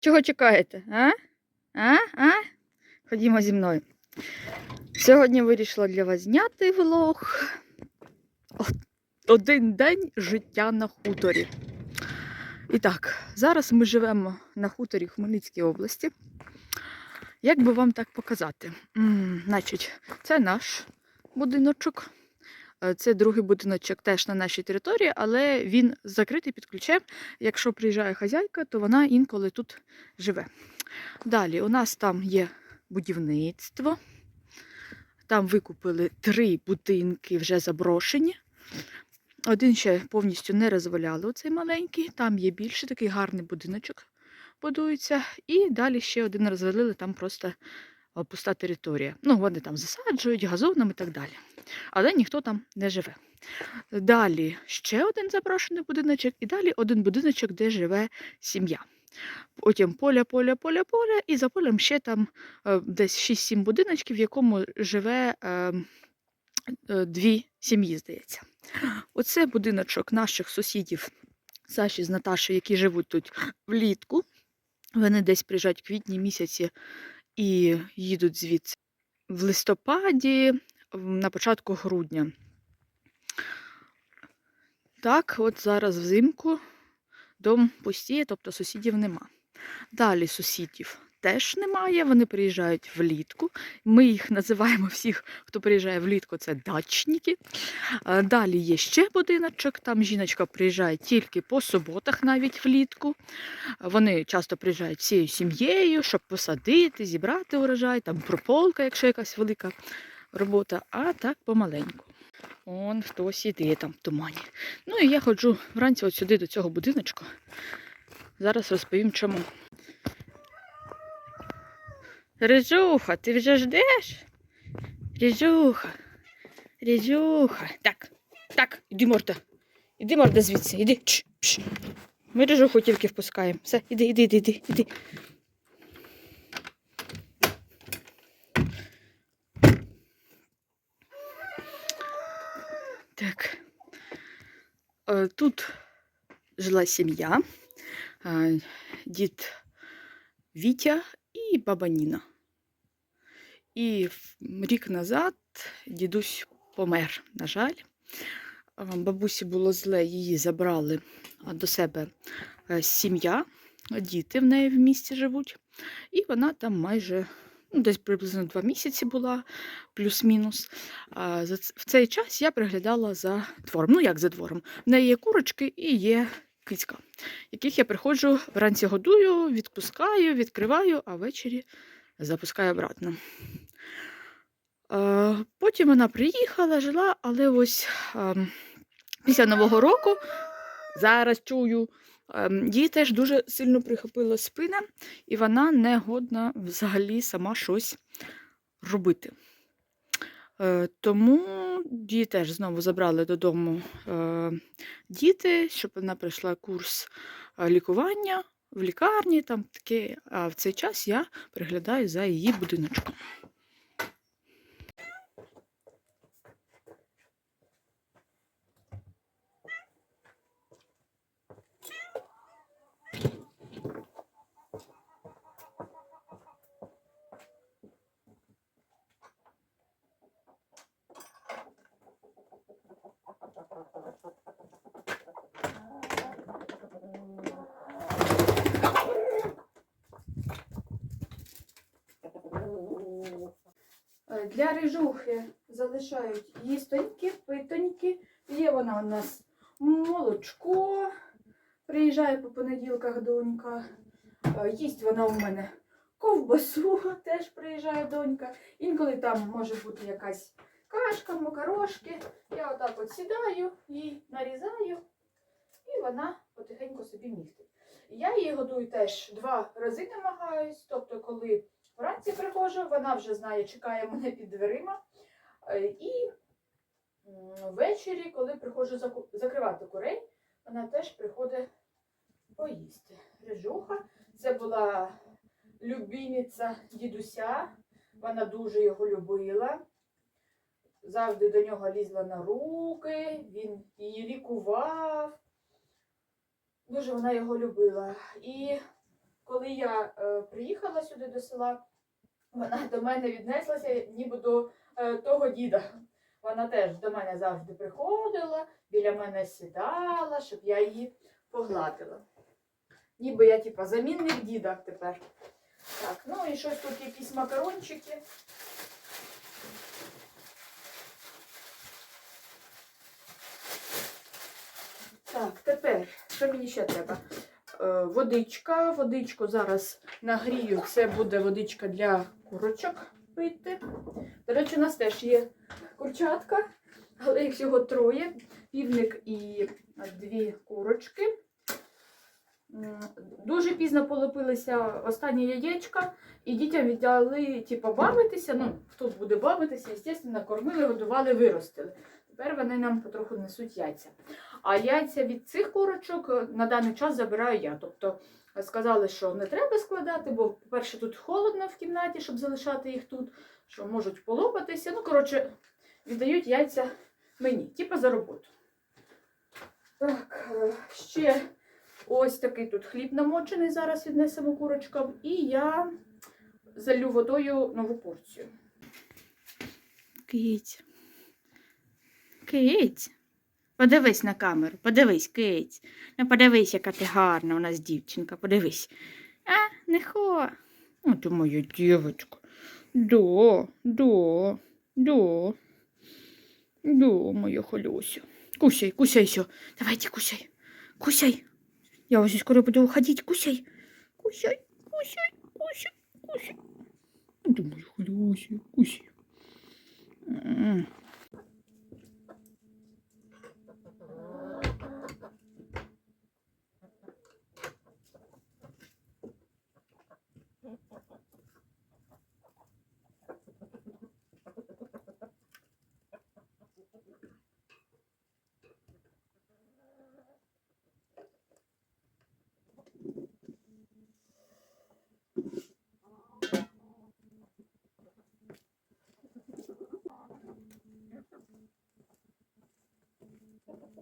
Чого чекаєте? А? А? А? Ходімо зі мною. Сьогодні вирішила для вас зняти влог. Один день життя на хуторі. І так, зараз ми живемо на хуторі Хмельницькій області. Як би вам так показати? М, значить, це наш будиночок. Е, Це другий будиночок теж на нашій території, але він закритий під ключем. Якщо приїжджає хазяйка, то вона інколи тут живе. Далі у нас там є будівництво. Там викупили три будинки вже заброшені. Один ще повністю не розваляли, оцей маленький. Там є більше такий гарний будиночок будується. І далі ще один розвалили, там просто пуста територія. Ну, вони там засаджують газоном і так далі. Але ніхто там не живе. Далі ще один заброшений будиночок, і далі один будиночок, де живе сім'я. Потім поля, поля, поля, поля, і за полем ще там е, десь 6-7 будиночків, в якому живе е, е, дві сім'ї, здається. Оце будиночок наших сусідів Саші з Наташою, які живуть тут влітку. Вони десь приїжджають в квітні місяці і їдуть звідси в листопаді, на початку грудня. Так, от зараз взимку дом пустіє, тобто сусідів нема. Далі сусідів теж немає, вони приїжджають влітку. Ми їх називаємо всіх, хто приїжджає влітку, це дачники. Далі є ще будиночок, там жіночка приїжджає тільки по суботах, навіть влітку. Вони часто приїжджають всією сім'єю, щоб посадити, зібрати урожай, там прополка, якщо якась велика робота, а так помаленьку. Он хтось іде там в тумані. Ну і я ходжу вранці от сюди до цього будиночку. Зараз розповім чому. Рижуха, ти вже ждеш? Рижуха, Рижуха. Так, так, іди морда. Іди морда звідси, іди. Ми рижуху тільки впускаємо. Все, іди, іди, іди, іди, іди. Так. Е, Тут жила сім'я, е, дід Вітя і баба Ніна. І рік назад дідусь помер, на жаль. Бабусі було зле, її забрали до себе е, сім'я, діти в неї в місті живуть. І вона там майже ну, десь приблизно два місяці була, плюс-мінус. В цей час я приглядала за двором. Ну, як за двором. В неї є курочки і є кицька, яких я приходжу вранці годую, відпускаю, відкриваю, а ввечері запускаю обратно. Потім вона приїхала, жила, але ось після Нового року, зараз чую, їй теж дуже сильно прихопила спина, і вона не годна взагалі сама щось робити. Е, Тому її теж знову забрали додому е, діти, щоб вона пройшла курс е, лікування в лікарні, там таке. А в цей час я приглядаю за її будиночком. Е, Для рижухи залишають їстоньки, питоньки. Є вона у нас молочко. Приїжджає по понеділках донька. Е, Їсть вона у мене ковбасу, теж приїжджає донька. Інколи там може бути якась кашка, макарошки. Я отак от сідаю, їй нарізаю, і вона потихеньку собі містить. Я її годую теж два рази намагаюсь, тобто, коли Вранці приходжу, вона вже знає, чекає мене під дверима. Е, І ввечері, коли приходжу закривати курей, вона теж приходить поїсти. Рижуха. Це була любимиця дідуся. Вона дуже його любила. Завжди до нього лізла на руки, він її лікував. Дуже вона його любила. І коли я е, приїхала сюди до села, вона до мене віднеслася ніби до е, того діда. Вона теж до мене завжди приходила, біля мене сідала, щоб я її погладила. Ніби я, типа, замінник діда тепер. Так, ну і щось тут якісь макарончики. Так, тепер, що мені ще треба? Е, водичка. Водичку зараз нагрію. Це буде водичка для курочок пити. До речі, у нас теж є курчатка, але їх всього троє. Півник і дві курочки. Дуже пізно полепилися останні яєчка, і дітям віддали типу, бавитися. Ну, хто буде бавитися, звісно, кормили, годували, виростили. Тепер вони нам потроху несуть яйця. А яйця від цих курочок е, на даний час забираю я. Тобто сказали, що не треба складати, бо, по-перше, тут холодно в кімнаті, щоб залишати їх тут, що можуть полопатися. Ну, коротше, віддають яйця мені, типу за роботу. Так, е, ще ось такий тут хліб намочений, зараз віднесемо курочкам. І я залю водою нову порцію. Кить. Кить. Подивись на камеру, подивись, кить. Ну подивись, яка ти гарна у нас дівчинка, подивись. А, не хо. О, ти моя дівчинка. До, до, до. До, моя холюся. Кусай, кусай все. Давайте, кусай. Кусай. Я уже скоро буду уходить. Кусай, кусай, кусай, кусай. Ты моя холюся, кусай.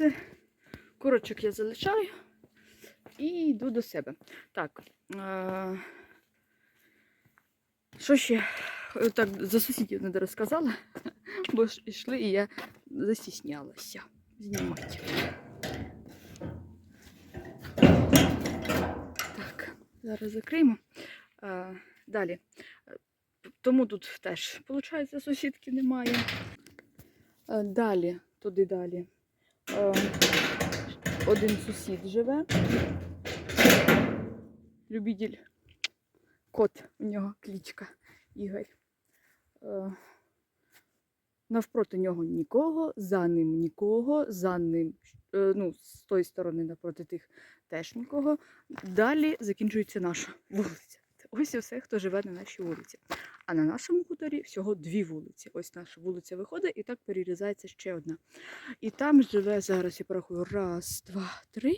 М. Курочок я залишаю і йду до себе. Так. Е- що ще? Е, Так, за сусідів не розказала, бо ж йшли і я застіснялася знімати. Так, зараз закриємо. Е, далі. Тому тут теж, виходить, сусідки немає. Е, далі, туди далі. Е, один сусід живе. Любитель. Кот у нього клічка Ігор. Е, навпроти нього нікого, за ним нікого, за ним, е, ну, з тої сторони напроти тих теж нікого. Далі закінчується наша вулиця. Ось і все, хто живе на нашій вулиці. А на нашому хуторі всього дві вулиці. Ось наша вулиця виходить, і так перерізається ще одна. І там живе зараз, я порахую, раз, два, три,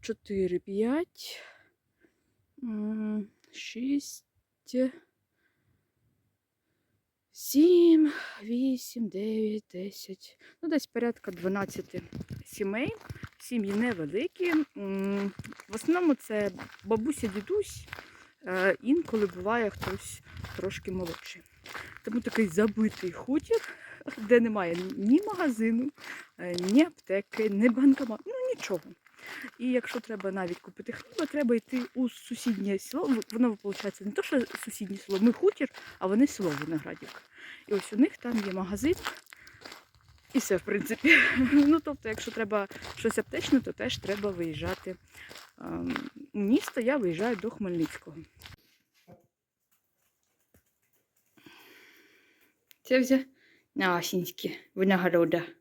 чотири, п'ять, шість, 7, 8, 9, 10, ну десь порядка 12 сімей. Сім'ї невеликі. В основному це бабуся, дідусь, е, інколи буває хтось трошки молодший. Тому такий забитий хутір, де немає ні магазину, е, ні аптеки, ні банкомату, ну нічого. І якщо треба навіть купити хліба, треба йти у сусіднє село. Воно виходить не то, що сусіднє село, ми хутір, а вони село Виноградівка. І ось у них там є магазин. І все, в принципі. Ну, тобто, якщо треба щось аптечне, то теж треба виїжджати ем, у місто. Я виїжджаю до Хмельницького. Це вже Насінське виногорода. І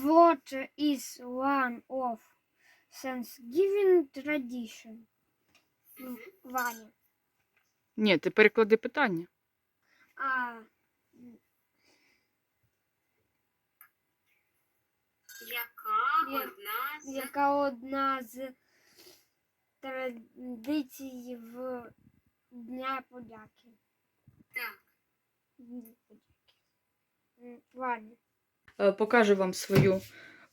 Water is one of Thanksgiving tradition. Ваня. Ні, ти переклади питання. А, Яка одна з яка одна з традицій в Дня подяки? так. Дня подяки. Ваня. Е, Покажу вам свою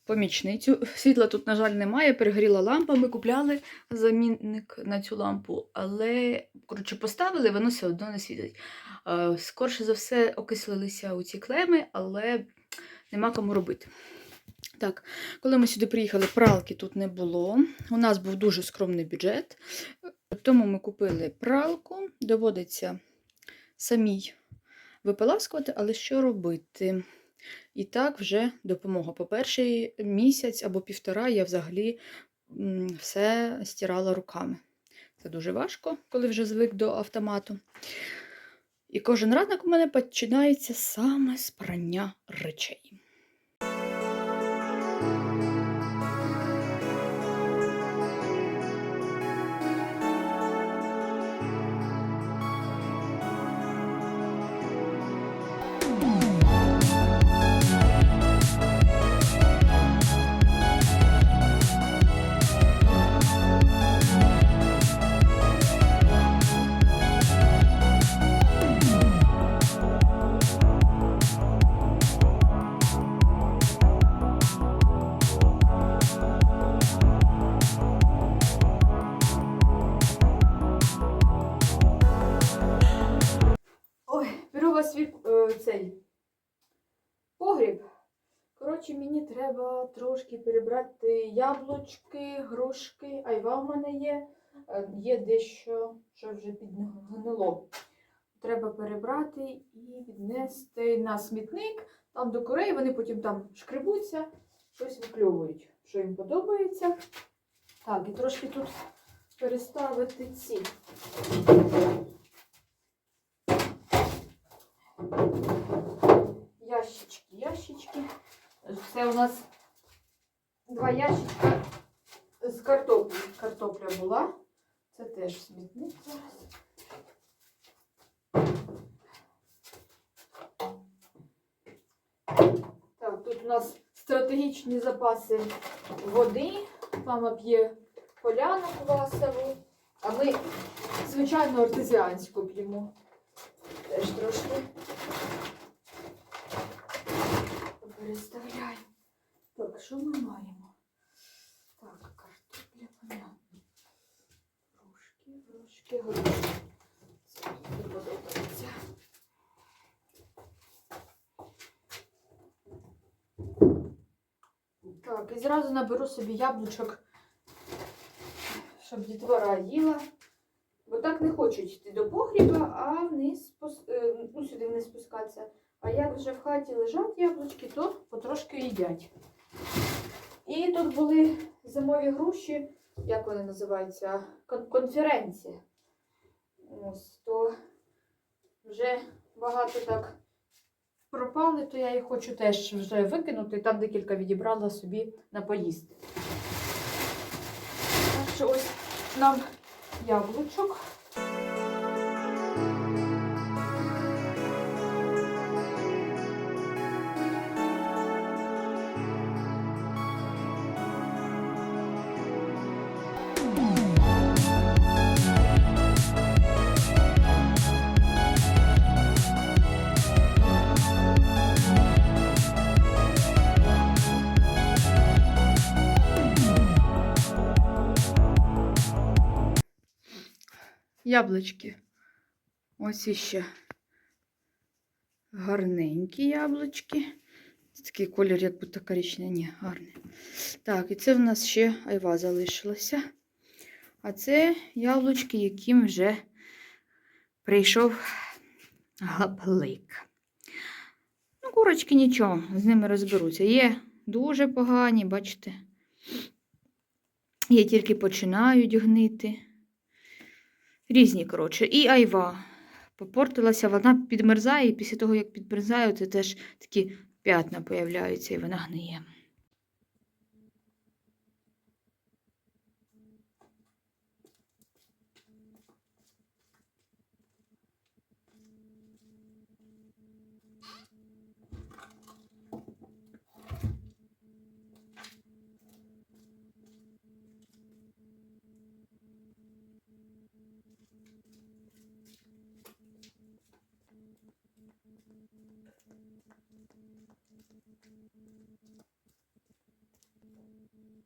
помічницю. Світла тут, на жаль, немає. Перегоріла лампа. Ми купляли замінник на цю лампу, але коротше, поставили, воно все одно не світить. Е, Скорше за все, окислилися у ці клеми, але нема кому робити. Так, коли ми сюди приїхали, пралки тут не було. У нас був дуже скромний бюджет. Тому ми купили пралку, доводиться самій випаласкувати, але що робити? І так вже допомога. По перший місяць або півтора я взагалі все стирала руками. Це дуже важко, коли вже звик до автомату. І кожен ранок у мене починається саме з прання речей. Вас від е, цей погріб. Коротше, мені треба трошки перебрати яблучки, грушки, айва в мене є. Е, Є дещо, що вже підгнило. Треба перебрати і віднести на смітник, там до курей, вони потім там шкребуться, щось викльовують, що їм подобається. Так, і трошки тут переставити ці. Ящички, ящички. Це у нас два ящичка з картоплі. Картопля була. Це теж смітник зараз. Так, тут у нас стратегічні запаси води. Мама п'є поляну квасову, а ми, звичайно, артезіанську п'ємо. Теж трошки переставляємо. Так, що ми маємо? Так, картопля, понятно. Грушки, грушки, грушки. Це мені подобається. Так, і зразу наберу собі яблучок, щоб дітвора їла. Бо отак не хочуть йти до погріба, а вниз е, ну, сюди вниз спускатися. А як вже в хаті лежать яблучки, то потрошки їдять. І тут були зимові груші, як вони називаються, Кон- конференція. Ось, то вже багато так пропали, то я їх хочу теж вже викинути. Там декілька відібрала собі на поїсти. Так що ось нам яблучок. Яблучки. Ось іще гарненькі яблучки. Це такий колір, як будто коричневий. Гарний. Так, і це в нас ще айва залишилася. А це яблучки, яким вже прийшов гаплик. Ну, курочки нічого, з ними розберуться. Є дуже погані, бачите. Є тільки починають гнити. Різні, коротше. І айва. Попортилася, вона підмерзає, і після того, як підмерзає, це теж такі п'ятна появляються, і вона гниє.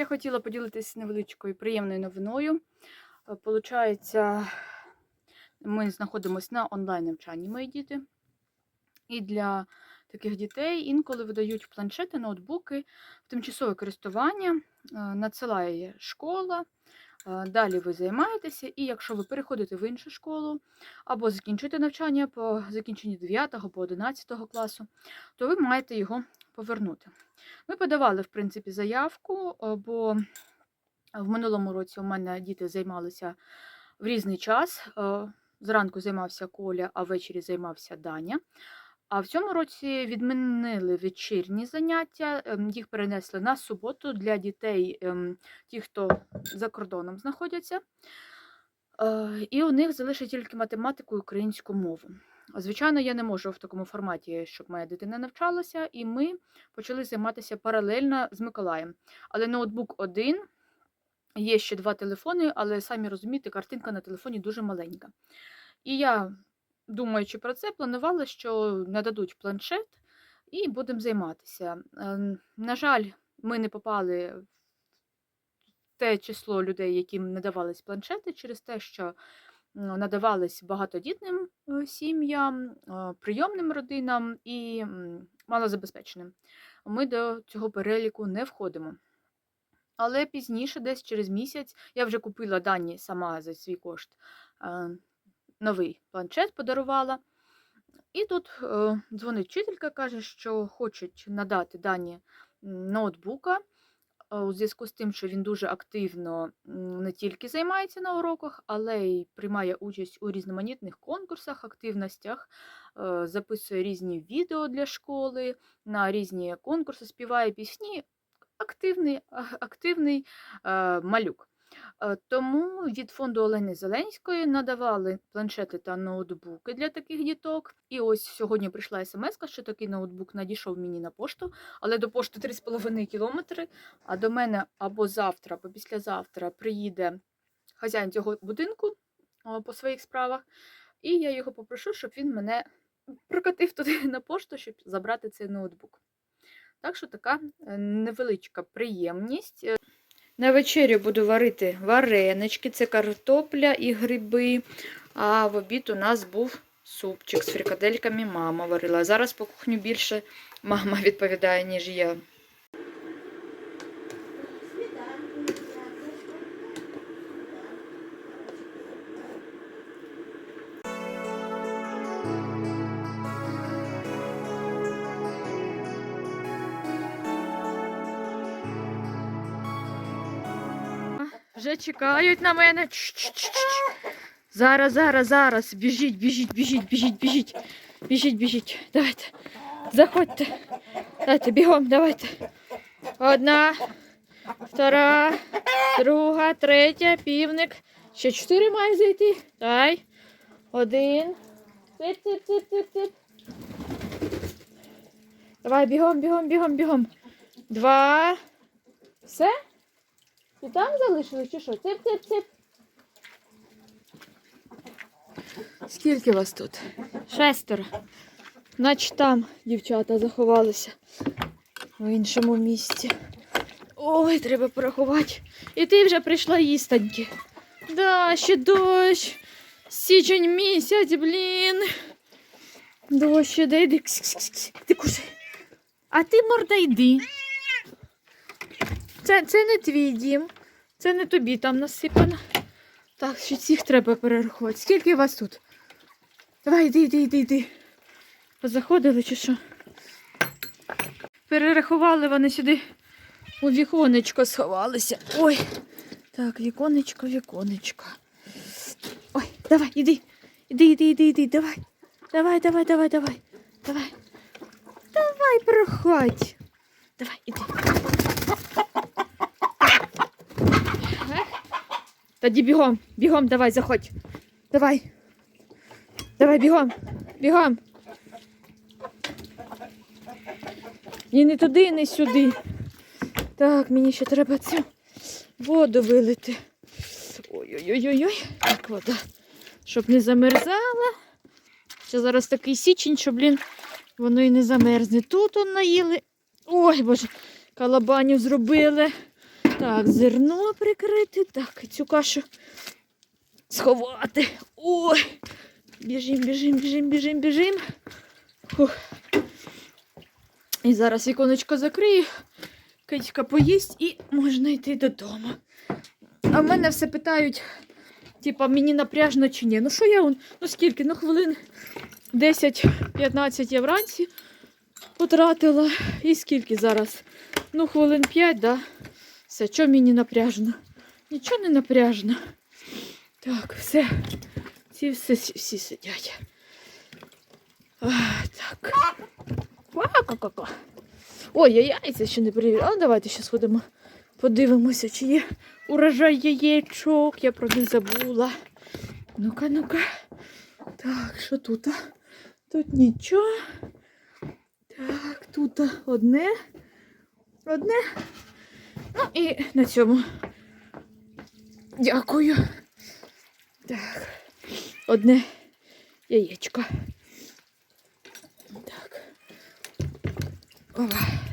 Ще хотіла поділитися невеличкою приємною новиною. Е, Получається, ми знаходимося на онлайн-навчанні, мої діти. І для таких дітей інколи видають планшети, ноутбуки в тимчасове користування, е, надсилає школа. е, Далі ви займаєтеся, і якщо ви переходите в іншу школу або закінчуєте навчання по закінченні 9 по 11 класу, то ви маєте його повернути. Ми подавали, в принципі, заявку, е, бо в минулому році у мене діти займалися в різний час. Е, Зранку займався Коля, а ввечері займався Даня. А в цьому році відмінили вечірні заняття, ем, їх перенесли на суботу для дітей, ем, ті, хто за кордоном знаходяться. Е, І у них залишить тільки математику і українську мову. Звичайно, я не можу в такому форматі, щоб моя дитина навчалася, і ми почали займатися паралельно з Миколаєм. Але ноутбук один, є ще два телефони, але самі розумієте, картинка на телефоні дуже маленька. І я, думаючи про це, планувала, що нададуть планшет і будемо займатися. Ем, На жаль, ми не попали в те число людей, яким надавались планшети, через те, що надавались багатодітним е, сім'ям, е, прийомним родинам і малозабезпеченим. Ми до цього переліку не входимо. Але пізніше, десь через місяць, я вже купила дані сама за свій кошт. е, Новий планшет подарувала. І тут дзвонить вчителька, каже, що хочуть надати дані ноутбука у зв'язку з тим, що він дуже активно не тільки займається на уроках, але й приймає участь у різноманітних конкурсах, активностях, е, записує різні відео для школи, на різні конкурси, співає пісні. Активний, активний е, малюк. Е, Тому від фонду Олени Зеленської надавали планшети та ноутбуки для таких діток. І ось сьогодні прийшла смс, що такий ноутбук надійшов мені на пошту, але до пошти 3,5 кілометри. А до мене або завтра, або післязавтра приїде хазяїн цього будинку по своїх справах. І я його попрошу, щоб він мене прокатив туди на пошту, щоб забрати цей ноутбук. Так що така е, невеличка приємність. На вечерю буду варити варенички, це картопля і гриби. А в обід у нас був супчик з фрикадельками мама варила. Зараз по кухню більше мама відповідає, ніж я. Чекають на мене. Чш-чш-чш. Зараз, зараз, зараз. Біжіть, біжіть, біжіть, біжіть, біжіть. Біжіть, біжіть. Давайте. Заходьте. Давайте, бігом, давайте. Одна, втора, друга, третя, півник. Ще чотири має зайти. Дай. Один. Тип, тип, тип, тип, тип. Давай, бігом, бігом, бігом, бігом. Два. Все? І там залишили чи що? Цip, цip, цip. Скільки вас тут? Шестеро. Наче там дівчата заховалися в іншому місці. Ой, треба порахувати. І ти вже прийшла їстоньки. Да, ще дощ. Січень місяць, блін. Дощ іде, йди. Ти кушай. А ти морда йди. Це, це не твій дім. Це не тобі там насипано. Так, ще цих треба перерахувати. Скільки вас тут? Давай, йди, йди, йди, йди. Позаходили чи що? Перерахували вони сюди у віконечко сховалися. Ой. Так, віконечко, віконечко. Ой, давай, іди. Іди, іди, іди, іди, давай. Давай, давай, давай, давай. Давай. Давай, проходь. Давай, іди. Тоді бігом, бігом, давай, заходь. Давай. Давай, бігом, бігом. І не туди, не сюди. Так, мені ще треба цю воду вилити. Ой-ой-ой-ой. Так, вода. Щоб не замерзала. Ще зараз такий січень, що, блін, воно і не замерзне. Тут он наїли. Ой, боже, калабаню зробили. Так, зерно прикрити. Так, цю кашу сховати. Ой. Біжим, біжим, біжим, біжим, біжим. І зараз віконечко закрию, китька поїсть і можна йти додому. А в мене все питають, типа, мені напряжно чи ні. Ну що я, он, ну скільки? Ну хвилин 10-15 я вранці потратила. І скільки зараз? Ну, хвилин 5, да? Все, що мені напряжно? Нічого не напряжно. Так, все. Ці всі, всі сидять. А, так. Ка-ка-ка. Ой, я яйця ще не перевірила. Ну, давайте ще сходимо. Подивимося, чи є урожай яєчок. Я про них забула. Ну-ка, ну-ка. Так, що тут? Тут нічого. Так, тут одне. Одне. Ну і на цьому. Дякую. Так. Одне яєчко. Так. Ова.